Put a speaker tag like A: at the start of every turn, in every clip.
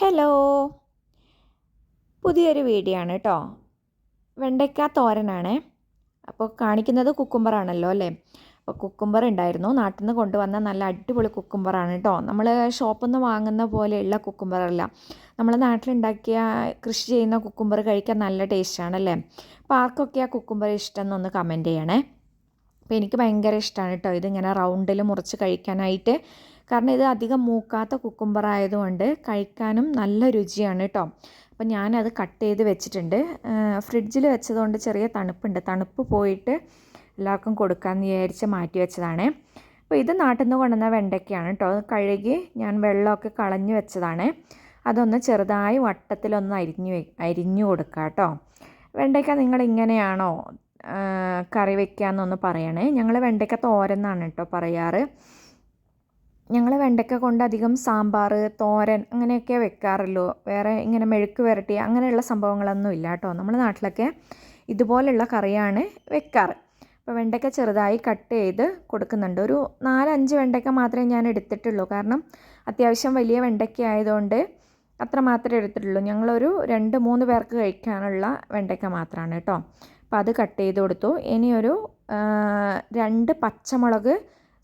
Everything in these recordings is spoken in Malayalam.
A: ഹലോ പുതിയൊരു വീഡിയോ ആണ് കേട്ടോ വെണ്ടയ്ക്ക തോരനാണ്. അപ്പോൾ കാണിക്കുന്നത് കുക്കുംബറാണല്ലോ അല്ലേ? അപ്പോൾ കുക്കുംബർ ഉണ്ടായിരുന്നു. നാട്ടിൽ നിന്ന് കൊണ്ടുവന്ന നല്ല അടിപൊളി കുക്കുംബറാണ് കേട്ടോ നമ്മൾ ഷോപ്പിൽ നിന്ന് വാങ്ങുന്ന പോലെയുള്ള കുക്കുംബറല്ല നമ്മൾ നാട്ടിലുണ്ടാക്കിയ കൃഷി ചെയ്യുന്ന കുക്കുംബർ കഴിക്കാൻ നല്ല ടേസ്റ്റാണല്ലേ അപ്പോൾ ആർക്കൊക്കെ ആ കുക്കുംബർ ഇഷ്ടം എന്നൊന്ന് കമന്റ് ചെയ്യണേ. അപ്പോൾ എനിക്ക് ഭയങ്കര ഇഷ്ടമാണ് കേട്ടോ ഇതിങ്ങനെ റൗണ്ടിൽ മുറിച്ച് കഴിക്കാനായിട്ട്. കാരണം ഇത് അധികം മൂക്കാത്ത കുക്കുംബർ ആയതുകൊണ്ട് കഴിക്കാനും നല്ല രുചിയാണ് കേട്ടോ അപ്പോൾ ഞാനത് കട്ട് ചെയ്ത് വെച്ചിട്ടുണ്ട്. ഫ്രിഡ്ജിൽ വെച്ചതുകൊണ്ട് ചെറിയ തണുപ്പുണ്ട്. തണുപ്പ് പോയിട്ട് എല്ലാവർക്കും കൊടുക്കാമെന്ന് വിചാരിച്ച് മാറ്റി വെച്ചതാണ്. അപ്പോൾ ഇത് നാട്ടിൽ നിന്ന് കൊണ്ടുവന്ന വെണ്ടയ്ക്കാണ് കേട്ടോ അത് കഴുകി ഞാൻ വെള്ളമൊക്കെ കളഞ്ഞു വെച്ചതാണ്. അതൊന്ന് ചെറുതായി വട്ടത്തിലൊന്ന് അരിഞ്ഞു അരിഞ്ഞു കൊടുക്കുക കേട്ടോ വെണ്ടയ്ക്ക നിങ്ങൾ ഇങ്ങനെയാണോ കറി വെക്കാമെന്നൊന്ന് പറയണേ. ഞങ്ങൾ വെണ്ടയ്ക്ക തോരന്നാണ് കേട്ടോ പറയാറ്. ഞങ്ങൾ വെണ്ടയ്ക്ക കൊണ്ട് അധികം സാമ്പാർ തോരൻ അങ്ങനെയൊക്കെ വെക്കാറുള്ളൂ വേറെ ഇങ്ങനെ മെഴുക്ക് വരട്ടി അങ്ങനെയുള്ള സംഭവങ്ങളൊന്നും ഇല്ല കേട്ടോ നമ്മുടെ നാട്ടിലൊക്കെ ഇതുപോലുള്ള കറിയാണ് വെക്കാറ്. അപ്പോൾ വെണ്ടയ്ക്ക ചെറുതായി കട്ട് ചെയ്ത് കൊടുക്കുന്നുണ്ട്. ഒരു നാലഞ്ച് വെണ്ടയ്ക്ക മാത്രമേ ഞാൻ എടുത്തിട്ടുള്ളൂ. കാരണം അത്യാവശ്യം വലിയ വെണ്ടയ്ക്ക ആയതുകൊണ്ട് അത്ര മാത്രമേ എടുത്തിട്ടുള്ളൂ. ഞങ്ങളൊരു രണ്ട് മൂന്ന് പേർക്ക് കഴിക്കാനുള്ള വെണ്ടയ്ക്ക മാത്രമാണ് കേട്ടോ അപ്പോൾ അത് കട്ട് ചെയ്ത് കൊടുത്തു. ഇനിയൊരു രണ്ട് പച്ചമുളക്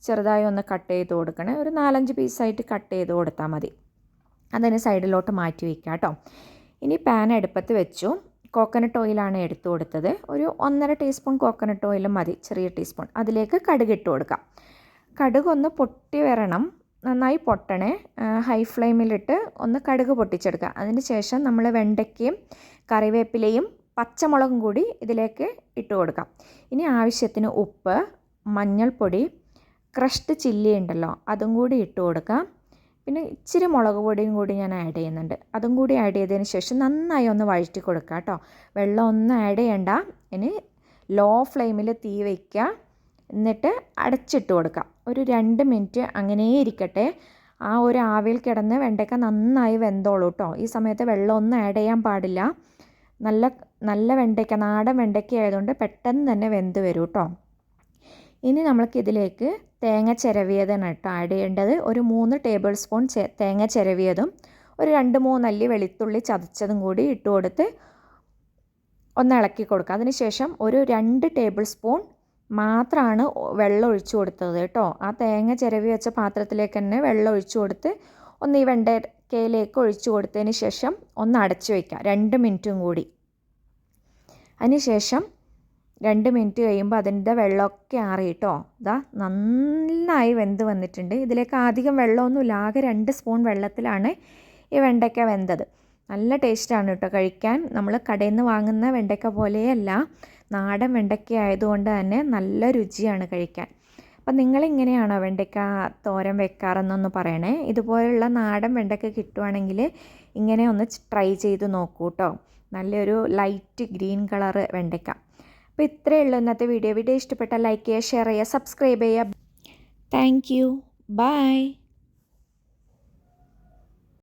A: ചെറുതായി ഒന്ന് കട്ട് ചെയ്ത് കൊടുക്കണേ. ഒരു നാലഞ്ച് പീസായിട്ട് കട്ട് ചെയ്ത് കൊടുത്താൽ മതി. അതിന് സൈഡിലോട്ട് മാറ്റി വയ്ക്കുക കേട്ടോ. ഇനി പാൻ അടുപ്പത്ത് വെച്ചു. കോക്കനട്ട് ഓയിലാണ് എടുത്തു കൊടുത്തത്. ഒരു ഒന്നര ടീസ്പൂൺ കോക്കനട്ട് ഓയിലും മതി ചെറിയ ടീസ്പൂൺ അതിലേക്ക് കടുക് ഇട്ട് കൊടുക്കാം. കടുക് ഒന്ന് പൊട്ടി വരണം. നന്നായി പൊട്ടണേ. ഹൈ ഫ്ലെയിമിലിട്ട് ഒന്ന് കടുക് പൊട്ടിച്ചെടുക്കുക. അതിന് ശേഷം നമ്മൾ വെണ്ടയ്ക്കയും കറിവേപ്പിലയും പച്ചമുളകും കൂടി ഇതിലേക്ക് ഇട്ട് കൊടുക്കാം. ഇനി ആവശ്യത്തിന് ഉപ്പ് മഞ്ഞൾപ്പൊടി ക്രഷ്ഡ് ചില്ലി ഉണ്ടല്ലോ അതും കൂടി ഇട്ട് കൊടുക്കാം. പിന്നെ ഇച്ചിരി മുളക് പൊടിയും കൂടി ഞാൻ ആഡ് ചെയ്യുന്നുണ്ട്. അതും കൂടി ആഡ് ചെയ്തതിന് ശേഷം നന്നായി ഒന്ന് വഴറ്റി കൊടുക്കുക കേട്ടോ. വെള്ളം ഒന്നും ആഡ് ചെയ്യണ്ട. ഇനി ലോ ഫ്ലെയിമിൽ തീ വയ്ക്കുക എന്നിട്ട് അടച്ചിട്ട് കൊടുക്കാം. ഒരു രണ്ട് മിനിറ്റ് അങ്ങനെ ഇരിക്കട്ടെ. ആ ഒരു ആവിയിൽ കിടന്ന് വെണ്ടയ്ക്ക നന്നായി വെന്തോളൂ കേട്ടോ. ഈ സമയത്ത് വെള്ളം ഒന്നും ആഡ് ചെയ്യാൻ പാടില്ല. നല്ല നല്ല വെണ്ടയ്ക്ക നാടൻ വെണ്ടയ്ക്ക ആയതുകൊണ്ട് പെട്ടെന്ന് തന്നെ വെന്ത് വരും കേട്ടോ ഇനി നമ്മൾക്ക് ഇതിലേക്ക് തേങ്ങ ചിരവിയതാണ് കേട്ടോ ആഡ് ചെയ്യേണ്ടത്. ഒരു മൂന്ന് ടേബിൾ സ്പൂൺ തേങ്ങ ചിരവിയതും ഒരു രണ്ട് മൂന്നല്ലി വെളുത്തുള്ളി ചതച്ചതും കൂടി ഇട്ട് കൊടുത്ത് ഒന്ന് ഇളക്കി കൊടുക്കുക. അതിനുശേഷം ഒരു രണ്ട് ടേബിൾ സ്പൂൺ മാത്രമാണ് വെള്ളം ഒഴിച്ചു കൊടുത്തത് കേട്ടോ ആ തേങ്ങ ചിരവി വെച്ച പാത്രത്തിലേക്ക് തന്നെ വെള്ളം ഒഴിച്ചു കൊടുത്ത് ഒന്ന് ഈ വെണ്ടയ്ക്കയിലേക്ക് ഒഴിച്ചു കൊടുത്തതിന് ശേഷം ഒന്ന് അടച്ചു വയ്ക്കുക രണ്ട് മിനിറ്റും കൂടി. അതിനുശേഷം രണ്ട് മിനിറ്റ് കഴിയുമ്പോൾ അതിന്റെ വെള്ളമൊക്കെ ആറി കേട്ടോ ഇതാ നന്നായി വെന്ത് വന്നിട്ടുണ്ട്. ഇതിലേക്ക് അധികം വെള്ളമൊന്നുമില്ല. ആകെ രണ്ട് സ്പൂൺ വെള്ളത്തിലാണ് ഈ വെണ്ടയ്ക്ക വെന്തത്. നല്ല ടേസ്റ്റാണ് കേട്ടോ കഴിക്കാൻ. നമ്മൾ കടയിൽ നിന്ന് വാങ്ങുന്ന വെണ്ടയ്ക്ക പോലെയല്ല. നാടൻ വെണ്ടയ്ക്ക ആയതുകൊണ്ട് തന്നെ നല്ല രുചിയാണ് കഴിക്കാൻ. അപ്പം നിങ്ങളിങ്ങനെയാണോ വെണ്ടയ്ക്ക തോരൻ വെക്കാറെന്നൊന്ന് പറയണേ? ഇതുപോലുള്ള നാടൻ വെണ്ടയ്ക്ക കിട്ടുവാണെങ്കിൽ ഇങ്ങനെ ഒന്ന് ട്രൈ ചെയ്ത് നോക്കൂ കേട്ടോ. നല്ലൊരു ലൈറ്റ് ഗ്രീൻ കളറ് വെണ്ടയ്ക്ക. അപ്പോൾ ഇത്രയേ ഉള്ളൂ ഇന്നത്തെ വീഡിയോ വീഡിയോ ഇഷ്ടപ്പെട്ടാൽ ലൈക്ക് ചെയ്യുക ഷെയർ ചെയ്യുക സബ്സ്ക്രൈബ് ചെയ്യുക. Thank you bye